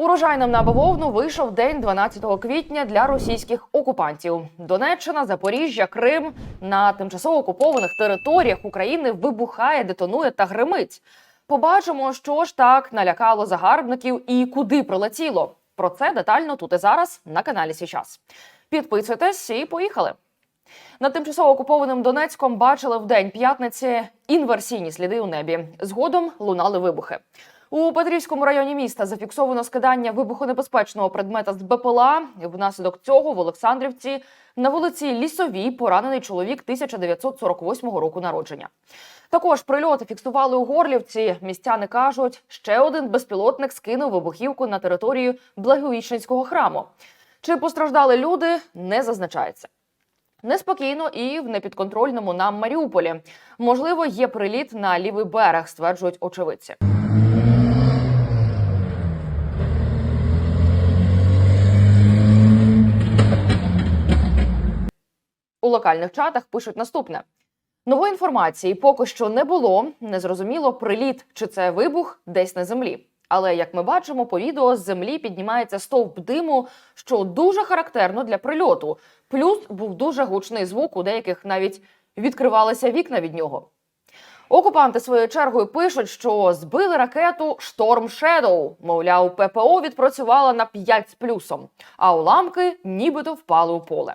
Урожайним на бавовну вийшов день 12 квітня для російських окупантів. Донеччина, Запоріжжя, Крим на тимчасово окупованих територіях України вибухає, детонує та гримить. Побачимо, що ж так налякало загарбників і куди прилетіло. Про це детально тут і зараз на каналі Січас. Підписуйтесь і поїхали. Над тимчасово окупованим Донецьком бачили в день п'ятниці інверсійні сліди у небі. Згодом лунали вибухи. У Петрівському районі міста зафіксовано скидання вибухонебезпечного предмета з БПЛА. Внаслідок цього в Олександрівці на вулиці Лісовій поранений чоловік 1948 року народження. Також прильоти фіксували у Горлівці. Містяни кажуть, ще один безпілотник скинув вибухівку на територію Благовіщенського храму. Чи постраждали люди, не зазначається. Неспокійно і в непідконтрольному нам Маріуполі. Можливо, є приліт на лівий берег, стверджують очевидці. У локальних чатах пишуть наступне: нової інформації поки що не було. Незрозуміло, приліт чи це вибух десь на землі. Але як ми бачимо, по відео з землі піднімається стовп диму, що дуже характерно для прильоту. Плюс був дуже гучний звук, у деяких навіть відкривалися вікна від нього. Окупанти своєю чергою пишуть, що збили ракету Шторм Shadow. Мовляв, ППО відпрацювала на 5 з плюсом, а уламки нібито впали у поле.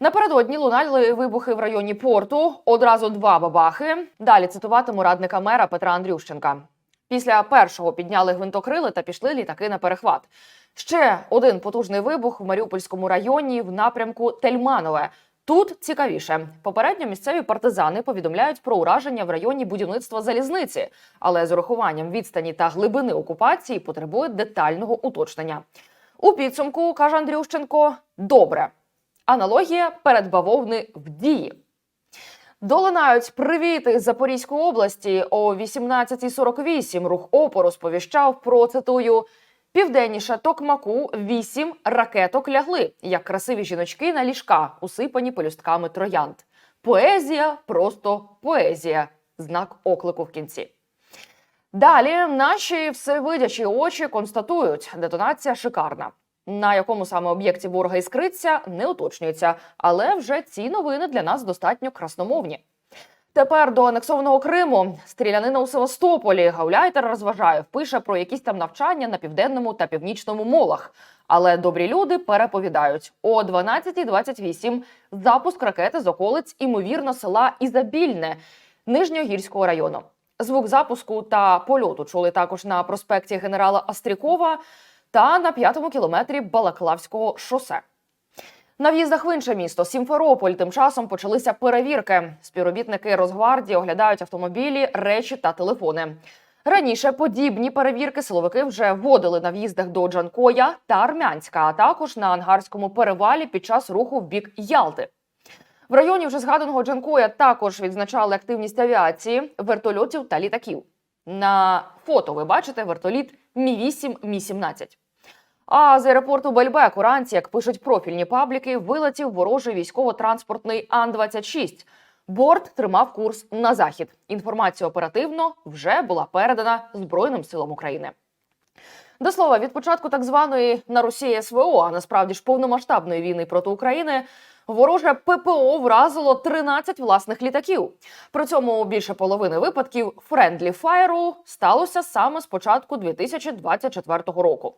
Напередодні лунали вибухи в районі порту. Одразу два бабахи. Далі цитуватиму радника мера Петра Андрющенка. Після першого підняли гвинтокрили та пішли літаки на перехват. Ще один потужний вибух в Маріупольському районі в напрямку Тельманове. Тут цікавіше. Попередньо місцеві партизани повідомляють про ураження в районі будівництва залізниці, але з урахуванням відстані та глибини окупації потребує детального уточнення. У підсумку каже Андрющенко: добре. Аналогія передбавовни в дії. Долинають привіти з Запорізької області о 18.48 рух опору сповіщав про цитую. Південніше Токмаку вісім ракеток лягли, як красиві жіночки на ліжка, усипані пелюстками троянд. Поезія, просто поезія. Знак оклику в кінці. Далі наші всевидячі очі констатують, детонація шикарна. На якому саме об'єкті ворога іскриться, не уточнюється, але вже ці новини для нас достатньо красномовні. Тепер до анексованого Криму стрілянина у Севастополі Гауляйтер розважає, пише про якісь там навчання на південному та північному молах. Але добрі люди переповідають о 12.28 запуск ракети з околиць, імовірно, села Ізабільне Нижньогірського району. Звук запуску та польоту чули також на проспекті генерала Астрікова та на п'ятому кілометрі Балаклавського шосе. На в'їздах в інше місто Сімферополь тим часом почалися перевірки. Співробітники Росгвардії оглядають автомобілі, речі та телефони. Раніше подібні перевірки силовики вже вводили на в'їздах до Джанкоя та Армянська, а також на ангарському перевалі під час руху в бік Ялти. В районі вже згаданого Джанкоя також відзначали активність авіації, вертольотів та літаків. На фото ви бачите вертоліт Мі 8 Мі 17 а з аеропорту Бельбек уранці, як пишуть профільні пабліки, вилетів ворожий військово-транспортний Ан-26. Борт тримав курс на захід. Інформація оперативно вже була передана Збройним силам України. До слова, від початку так званої на Росії СВО, а насправді ж повномасштабної війни проти України, вороже ППО вразило 13 власних літаків. При цьому більше половини випадків френдлі фаєру сталося саме з початку 2024 року.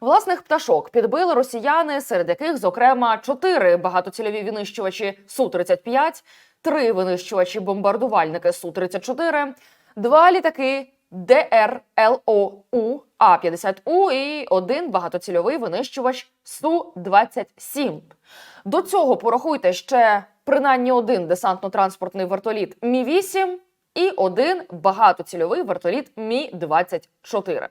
Власних пташок підбили росіяни, серед яких, зокрема, чотири багатоцільові винищувачі су 35 три винищувачі бомбардувальники су 34 два літаки. ДРЛОУ А-50У і один багатоцільовий винищувач Су-27. До цього порахуйте ще принаймні один десантно-транспортний вертоліт Мі-8 і один багатоцільовий вертоліт Мі-24.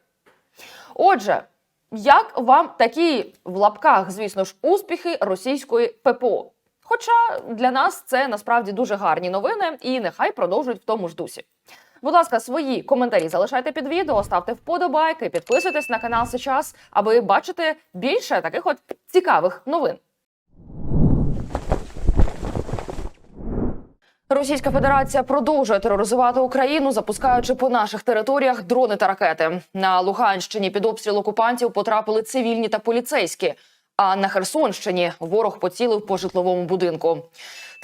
Отже, як вам такі в лапках, звісно ж, успіхи російської ППО? Хоча для нас це насправді дуже гарні новини, і нехай продовжують в тому ж дусі. Будь ласка, свої коментарі залишайте під відео, ставте вподобайки, підписуйтесь на канал сейчас, аби бачити більше таких от цікавих новин. Російська Федерація продовжує тероризувати Україну, запускаючи по наших територіях дрони та ракети. На Луганщині під обстріл окупантів потрапили цивільні та поліцейські. А на Херсонщині ворог поцілив по житловому будинку.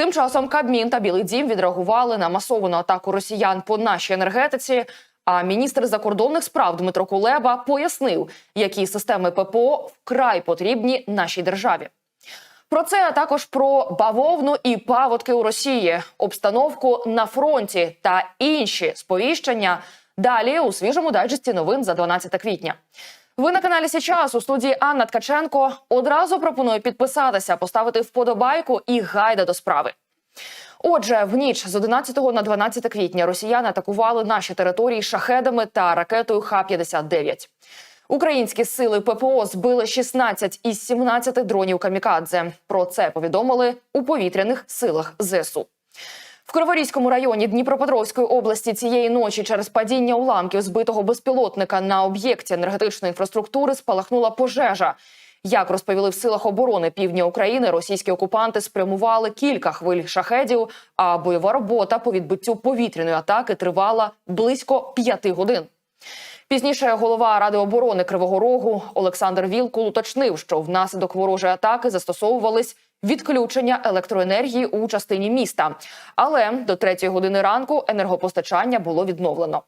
Тим часом Кабмін та Білий Дім відреагували на масовану атаку росіян по нашій енергетиці. А міністр закордонних справ Дмитро Кулеба пояснив, які системи ППО вкрай потрібні нашій державі. Про це а також про бавовну і паводки у Росії, обстановку на фронті та інші сповіщення. Далі у свіжому дайджесті новин за 12 квітня. Ви на каналі Січас у студії Анна Ткаченко. Одразу пропоную підписатися, поставити вподобайку і гайда до справи. Отже, в ніч з 11 на 12 квітня росіяни атакували наші території шахедами та ракетою Х-59. Українські сили ППО збили 16 із 17 дронів камікадзе. Про це повідомили у повітряних силах ЗСУ. В Криворізькому районі Дніпропетровської області цієї ночі через падіння уламків збитого безпілотника на об'єкті енергетичної інфраструктури спалахнула пожежа. Як розповіли в силах оборони півдня України, російські окупанти спрямували кілька хвиль шахедів, а бойова робота по відбиттю повітряної атаки тривала близько п'яти годин. Пізніше голова Ради оборони Кривого Рогу Олександр Вілкул уточнив, що внаслідок ворожої атаки застосовувались відключення електроенергії у частині міста. Але до третьої години ранку енергопостачання було відновлено.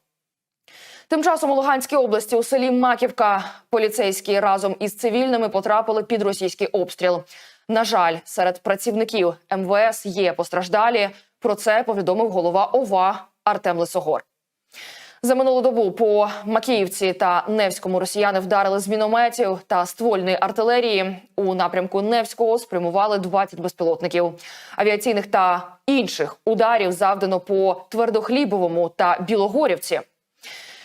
Тим часом у Луганській області у селі Маківка поліцейські разом із цивільними потрапили під російський обстріл. На жаль, серед працівників МВС є постраждалі. Про це повідомив голова ОВА Артем Лисогор. За минулу добу по Макіївці та Невському росіяни вдарили з мінометів та ствольної артилерії. У напрямку Невського спрямували 20 безпілотників. Авіаційних та інших ударів завдано по Твердохлібовому та Білогорівці.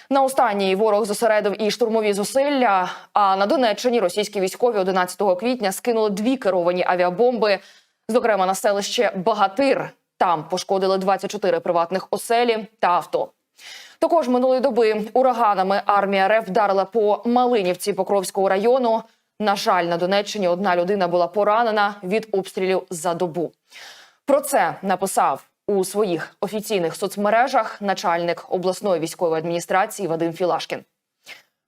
На останній ворог зосередив і штурмові зусилля. А на Донеччині російські військові 11 квітня скинули дві керовані авіабомби, зокрема на селище Багатир. Там пошкодили 24 приватних оселі та авто. Також минулої доби ураганами армія РФ вдарила по Малинівці Покровського району. На жаль, на Донеччині одна людина була поранена від обстрілів за добу. Про це написав у своїх офіційних соцмережах начальник обласної військової адміністрації Вадим Філашкін.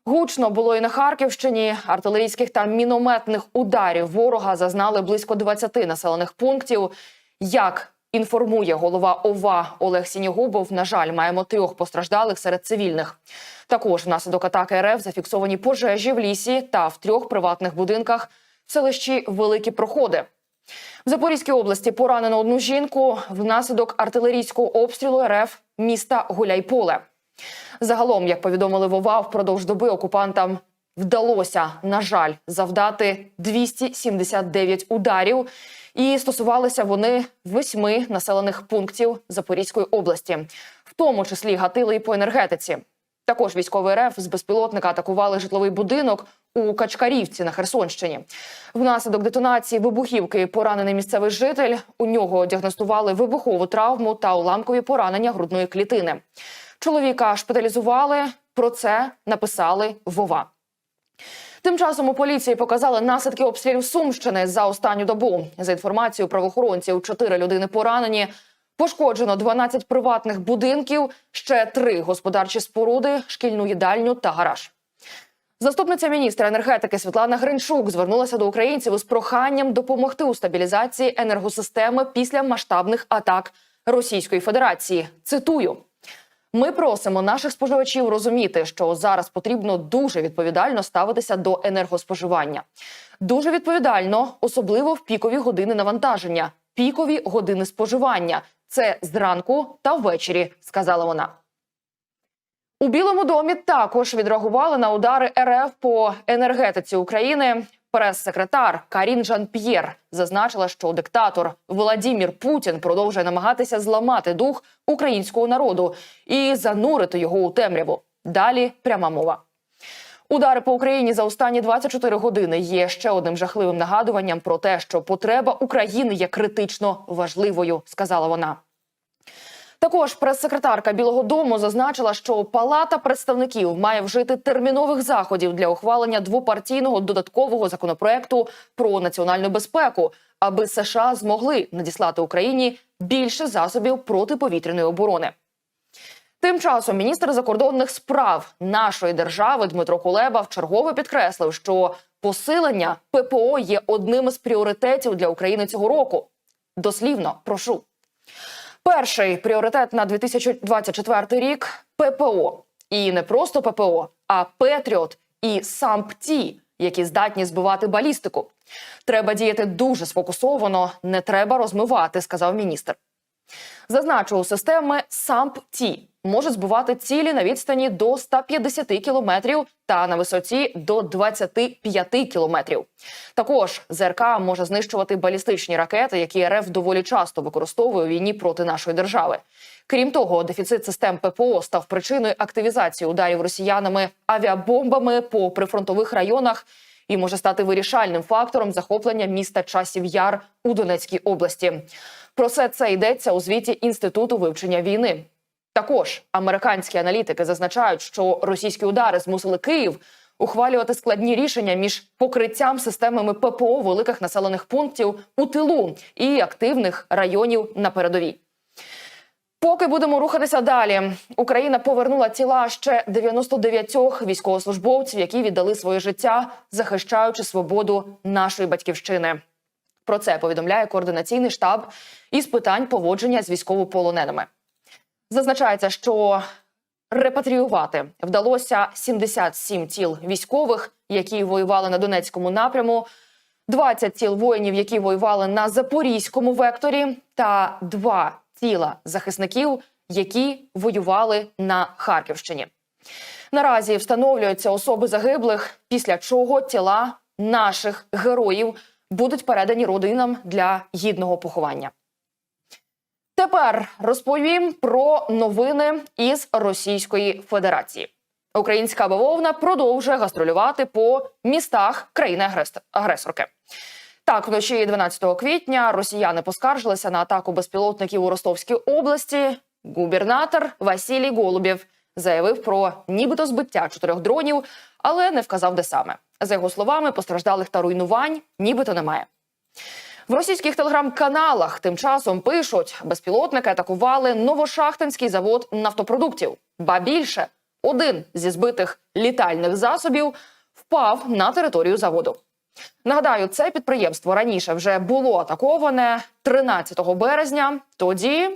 Гучно було і на Харківщині. Артилерійських та мінометних ударів ворога зазнали близько 20 населених пунктів. Як інформує голова ОВА Олег Сінігубов, на жаль, маємо трьох постраждалих серед цивільних. Також внаслідок атаки РФ зафіксовані пожежі в лісі та в трьох приватних будинках в селищі Великі Проходи. В Запорізькій області поранено одну жінку внаслідок артилерійського обстрілу РФ міста Гуляйполе. Загалом, як повідомили в ОВА, впродовж доби окупантам вдалося, на жаль, завдати 279 ударів. І стосувалися вони восьми населених пунктів Запорізької області, в тому числі гатили і по енергетиці. Також військовий РФ з безпілотника атакували житловий будинок у Качкарівці на Херсонщині. Внаслідок детонації вибухівки поранений місцевий житель. У нього діагностували вибухову травму та уламкові поранення грудної клітини. Чоловіка шпиталізували. Про це написали Вова. Тим часом у поліції показали наслідки обстрілів Сумщини за останню добу. За інформацією правоохоронців, чотири людини поранені. Пошкоджено 12 приватних будинків, ще три господарчі споруди, шкільну їдальню та гараж. Заступниця міністра енергетики Світлана Гринчук звернулася до українців із проханням допомогти у стабілізації енергосистеми після масштабних атак Російської Федерації. Цитую. Ми просимо наших споживачів розуміти, що зараз потрібно дуже відповідально ставитися до енергоспоживання. Дуже відповідально, особливо в пікові години навантаження, пікові години споживання. Це зранку та ввечері, сказала вона. У Білому домі також відреагували на удари РФ по енергетиці України. Прес-секретар Карін Жан П'єр зазначила, що диктатор Володимир Путін продовжує намагатися зламати дух українського народу і занурити його у темряву. Далі пряма мова. Удари по Україні за останні 24 години є ще одним жахливим нагадуванням про те, що потреба України є критично важливою, сказала вона. Також прес-секретарка Білого Дому зазначила, що Палата представників має вжити термінових заходів для ухвалення двопартійного додаткового законопроекту про національну безпеку, аби США змогли надіслати Україні більше засобів протиповітряної оборони. Тим часом міністр закордонних справ нашої держави Дмитро Кулеба вчергове підкреслив, що посилення ППО є одним із пріоритетів для України цього року. Дослівно прошу. Перший пріоритет на 2024 рік ППО. І не просто ППО, а Петріот і САМПТІ, які здатні збивати балістику. Треба діяти дуже сфокусовано, не треба розмивати, сказав міністр. Зазначу, у системи САМП-Ті можуть збивати цілі на відстані до 150 кілометрів та на висоті до 25 кілометрів. Також ЗРК може знищувати балістичні ракети, які РФ доволі часто використовує у війні проти нашої держави. Крім того, дефіцит систем ППО став причиною активізації ударів росіянами авіабомбами по прифронтових районах і може стати вирішальним фактором захоплення міста Часів Яр у Донецькій області. Про все це йдеться у звіті інституту вивчення війни. Також американські аналітики зазначають, що російські удари змусили Київ ухвалювати складні рішення між покриттям системами ППО великих населених пунктів у тилу і активних районів на передовій. Поки будемо рухатися далі, Україна повернула тіла ще 99 військовослужбовців, які віддали своє життя, захищаючи свободу нашої батьківщини. Про це повідомляє координаційний штаб із питань поводження з військовополоненими. Зазначається, що репатріювати вдалося 77 тіл військових, які воювали на Донецькому напряму, 20 тіл воїнів, які воювали на запорізькому векторі, та два тіла захисників, які воювали на Харківщині. Наразі встановлюються особи загиблих, після чого тіла наших героїв будуть передані родинам для гідного поховання. Тепер розповім про новини із Російської Федерації. Українська бавовна продовжує гастролювати по містах країни агресорки. Так, вночі 12 квітня росіяни поскаржилися на атаку безпілотників у Ростовській області. Губернатор Василій Голубєв заявив про нібито збиття чотирьох дронів, але не вказав, де саме. За його словами, постраждалих та руйнувань нібито немає. В російських телеграм-каналах тим часом пишуть, безпілотники атакували новошахтинський завод нафтопродуктів. Ба більше один зі збитих літальних засобів впав на територію заводу. Нагадаю, це підприємство раніше вже було атаковане 13 березня. Тоді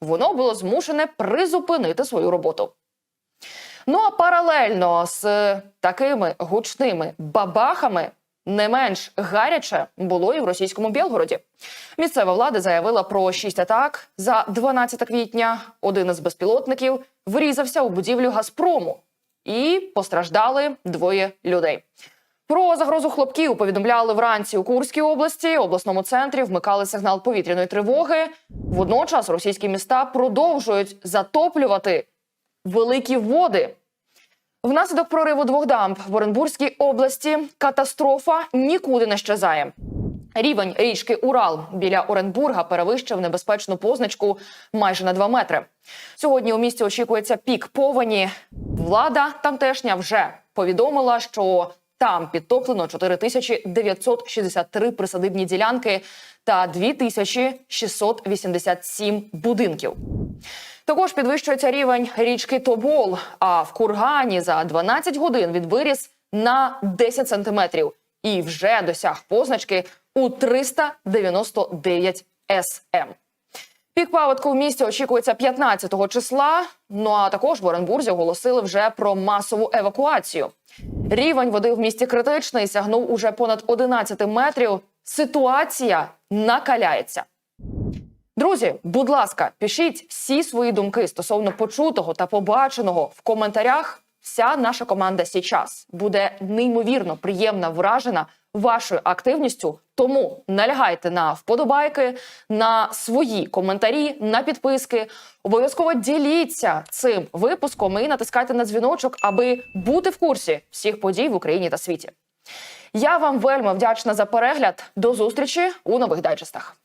воно було змушене призупинити свою роботу. Ну а паралельно з такими гучними бабахами не менш гаряче було і в російському Білгороді. Місцева влада заявила про шість атак за 12 квітня. Один із безпілотників врізався у будівлю Газпрому і постраждали двоє людей. Про загрозу хлопків повідомляли вранці у Курській області, обласному центрі вмикали сигнал повітряної тривоги. Водночас російські міста продовжують затоплювати великі води. Внаслідок прориву двох дамб в Оренбурзькій області катастрофа нікуди не щезає. Рівень річки Урал біля Оренбурга перевищив небезпечну позначку майже на 2 метри. Сьогодні у місті очікується пік повені. Влада тамтешня вже повідомила, що там підтоплено 4963 присадибні ділянки та 2687 будинків. Також підвищується рівень річки Тобол. А в Кургані за 12 годин він виріс на 10 сантиметрів і вже досяг позначки у 399 см. Пік паводку в місті очікується 15 числа. Ну а також в Оренбурзі оголосили вже про масову евакуацію. Рівень води в місті критичний сягнув уже понад 11 метрів. Ситуація накаляється. Друзі, будь ласка, пишіть всі свої думки стосовно почутого та побаченого в коментарях. Вся наша команда Січас буде неймовірно приємна вражена вашою активністю. Тому налягайте на вподобайки, на свої коментарі, на підписки. Обов'язково діліться цим випуском і натискайте на дзвіночок, аби бути в курсі всіх подій в Україні та світі. Я вам вельми вдячна за перегляд. До зустрічі у нових дайджестах.